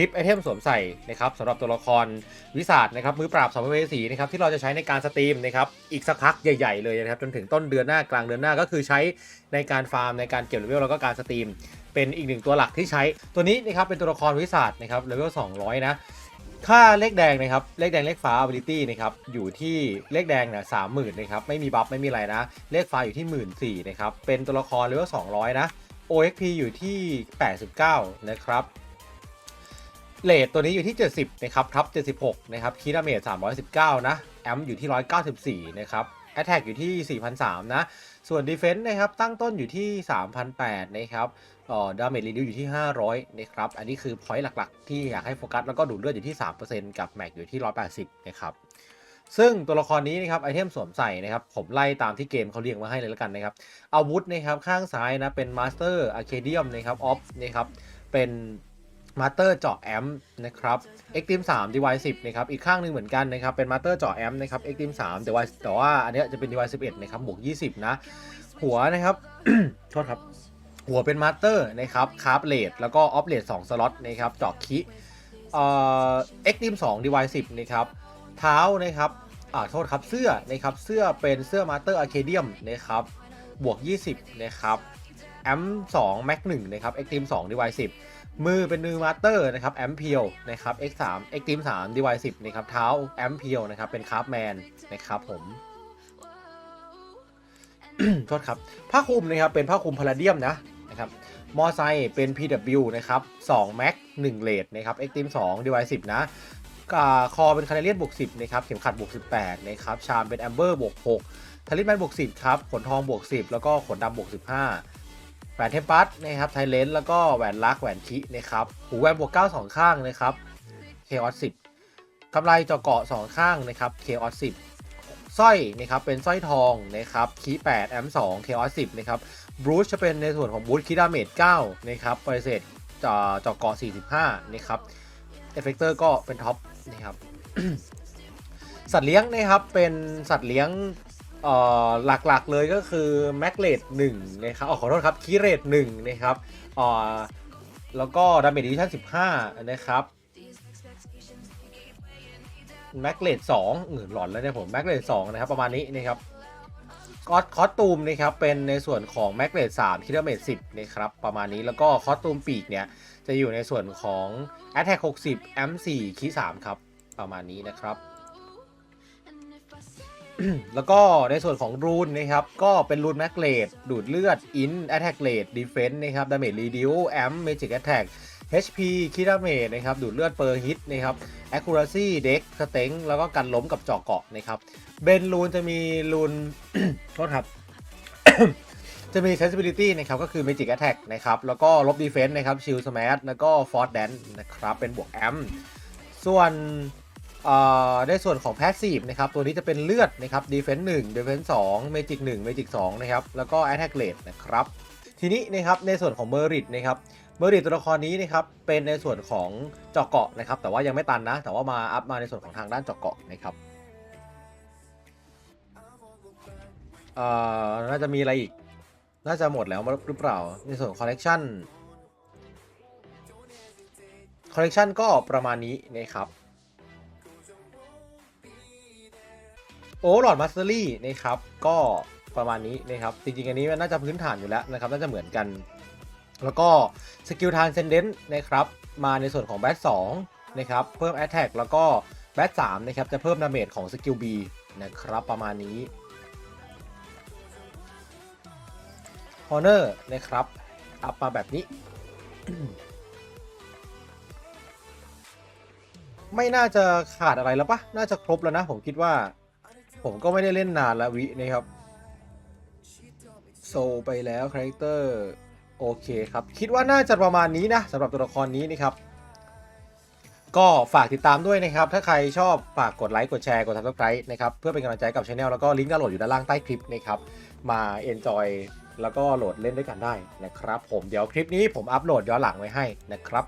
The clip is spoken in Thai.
ลิปไอเทมสวมใส่นะครับสำหรับตัวละครวิสาดนะครับมือปราบสมภเวสีนะครับที่เราจะใช้ในการสตรีมนะครับอีกสักพักใหญ่ ๆเลยนะครับจนถึงต้นเดือนหน้ากลางเดือนหน้าก็คือใช้ในการฟาร์มในการเก็บเลเวลแล้วก็การสตรีม เป็นอีกหนึ่งตัวหลักที่ใช้ตัวนี้นะครับเป็นตัวละครวิสาดนะครับเลเวล200 นะค่าเลขแดงนะครับ เลขแดงเลขฟ้า ability นะครับ อยู่ที่เลขแดงเนี่ยสามหมื่นนะครับ ไม่มีบัฟไม่มีอะไรนะ เลขฟ้าอยู่ที่หมื่นสี่นะครับ เป็นตัวละครเลเวลสองร้อยนะ OXP อยู่ที่ 89 นะครับ เลทตัวนี้อยู่ที่ 70 นะครับทับ 76 นะครับคีดาเมจ319 นะ แอมอยู่ที่ 194 นะครับ Attack อยู่ที่ 4,003นะ ส่วน Defense นะครับ ตั้งต้นอยู่ที่ 3,008 นะครับเอ่อดาเมจรีดิวอยู่ที่ 500 นะครับ อันนี้คือพอยต์หลักๆ ที่อยากให้โฟกัส แล้วก็ดูดเลือดอยู่ที่ 3%กับแม็กอยู่ที่ 180 นะครับ ซึ่งตัวละครนี้นะครับไอเทมสวมใส่นะครับ ผมไล่ตามที่เกมเขาเรียงมาให้เลยแล้วกันนะครับ อาวุธนะครับ ข้างซ้ายนะ เป็นมาสเตอร์อะเคเดียมนะครับ ออฟนะครับ เป็น มาสเตอร์เจาะแอมป์นะครับ x t r e m 3 device 10นะครับ อีกข้างหนึงเหมือนกันนะครับ เป็นมาสเตอร์เจาะแอมป์นะครับ x t r e m 3 device แต่ว่าอันนี้จะเป็น device 11นะครับ บวก 20 นะ หัวนะครับ โทษครับ หัวเป็นมาสเตอร์นะครับคาร์บเลดแล้วก็ออฟเลด2สล็อตนะครับเจาะคิเอ่อ x t r e m 2 device 10นะครับ เท้านะครับอ่าโทษครับเสื้อนะครับ เสื้อเป็นเสื้อมาสเตอร์อะเคเดียมนะครับ บวก 20 นะครับแอม2 Mac 1นะครับ Extreme 2 Device 10 มือเป็นมือมาสเตอร์นะครับแอมเพียวนะครับ X3 Extreme 3 Device 10นะครับเท้าแอมเพียวนะครับเป็นคาร์บแมนนะครับผมโทษครับผ้าคลุมนะครับเป็นผ้าคลุมพาราเดียมนะนะครับมอไซค์เป็น PW นะครับ2 Mac 1เลดนะครับ Extreme 2 Device 10นะคอเป็นคานาเลียนบวก10นะครับเข็มขัดบวก18นะครับชามเป็นแอมเบอร์บวก6ทาริสแมนบวก10ครับขนทองบวก10 แล้วก็ขนดำบวก15 หวนเทปัสนะครับไทเลนแล้วก็แหวนลักแหวนคินะครับหูแหวนบวก9 2ข้างนะครับเคออส10กำไรเจาะเกาะ2ข้างนะครับเคออส10สร้อยนะครับเป็นสร้อยทองนะครับคี8แอม2เคออส10นะครับบรูชจะเป็นในส่วนของบูชคีดาเมจ9นะครับปริเศษเจาะเจาะเกาะ45นะครับเอฟเฟกเตอร์ก็เป็นท็อปนะครับสัตว์เลี้ยงนะครับเป็นสัตว์เลี้ยง หลักๆเลยก็คือแม็กเลดหนึ่งนะครับออขอโทษครับคีเรดหนึ่งนะครับแล้วก็ดาเมจดิชั่นสิบห้านะครับแม็กเลดสองเออหลอนแล้วเนี่ยผมแม็กเลดสองนะครับประมาณนี้นะครับคอสคอสตูมนะครับเป็นในส่วนของแม็กเลดสามคิดาเมจสิบนะครับประมาณนี้แล้วก็คอสตูมปีกเนี่ยจะอยู่ในส่วนของ a t t a c k 60 a m 4คีสามครับประมาณนี้นะครับ แล้วก็ในส่วนของรูนนะครับ ก็เป็นรูนแมกเลดดูดเลือดอินแอ t แทกเลดดีเฟนต์นะครับดาเมจรีดิวแอมเมจิกแอ t แทก HP คิดาเมจนะครับดูดเลือดเปอร์ฮิตนะครับ accuracy เด็กสเต็งแล้วก็กันล้มกับเจาะเกาะนะครับเบนรูนจะมีรูนโทษครับจะมี sensibility นะครับก็คือ magic attack นะครับแล้วก็ลบ defense นะครับ shield smash แล้วก็ force dance นะครับเป็นบวกแอมส่วน ในส่วนของ Passive นะครับ ตัวนี้จะเป็นเลือดนะครับ Defense 1 Defense 2 Magic 1 Magic 2นะครับ แล้วก็ Attack Rate นะครับ ทีนี้นะครับในส่วนของ Merit นะครับ Merit ตัวละครนี้นะครับเป็นในส่วนของเจาะเกาะนะครับ แต่ว่ายังไม่ตันนะ แต่ว่ามาอัพมาในส่วนของทางด้านเจาะเกาะนะครับเอ่อน่าจะมีอะไรอีก น่าจะหมดแล้วหรือเปล่า ในส่วนของ Collection Collection ก็ประมาณนี้นะครับ โอ้หลอดมาสเตอรี่นะครับ ก็ประมาณนี้นะครับ จริงๆ อันนี้มันน่าจะพื้นฐานอยู่แล้วนะครับ น่าจะเหมือนกัน แล้วก็สกิลทานเซนเดนต์นะครับ มาในส่วนของแบท2นะครับ เพิ่ม Attack แล้วก็แบท3นะครับ จะเพิ่มดาเมจของสกิล B นะครับ ประมาณนี้ Honor นะครับ อัพมาแบบนี้ ไม่น่าจะขาดอะไรแล้วปะน่าจะครบแล้วนะ ผมคิดว่า ผมก็ไม่ได้เล่นนานล้ววินะครับ โซไปแล้วคาแรคเตอร์โอเคครับ คิดว่าน่าจะประมาณนี้นะสำหรับตัวละครนี้นะครับ ก็ฝากติดตามด้วยนะครับ ถ้าใครชอบฝากกดไลค์กดแชร์กด subscribe นะครับเพื่อเป็นกำลังใจกับช anel แล้วก็ลิงก์ดาวน์โหลดอยู่ด้านล่างใต้คลิปนะครับ มา enjoy แล้วก็โหลดเล่นด้วยกันได้นะครับ ผมเดี๋ยวคลิปนี้ผมอัปโหลดย้อนหลังไว้ให้นะครับ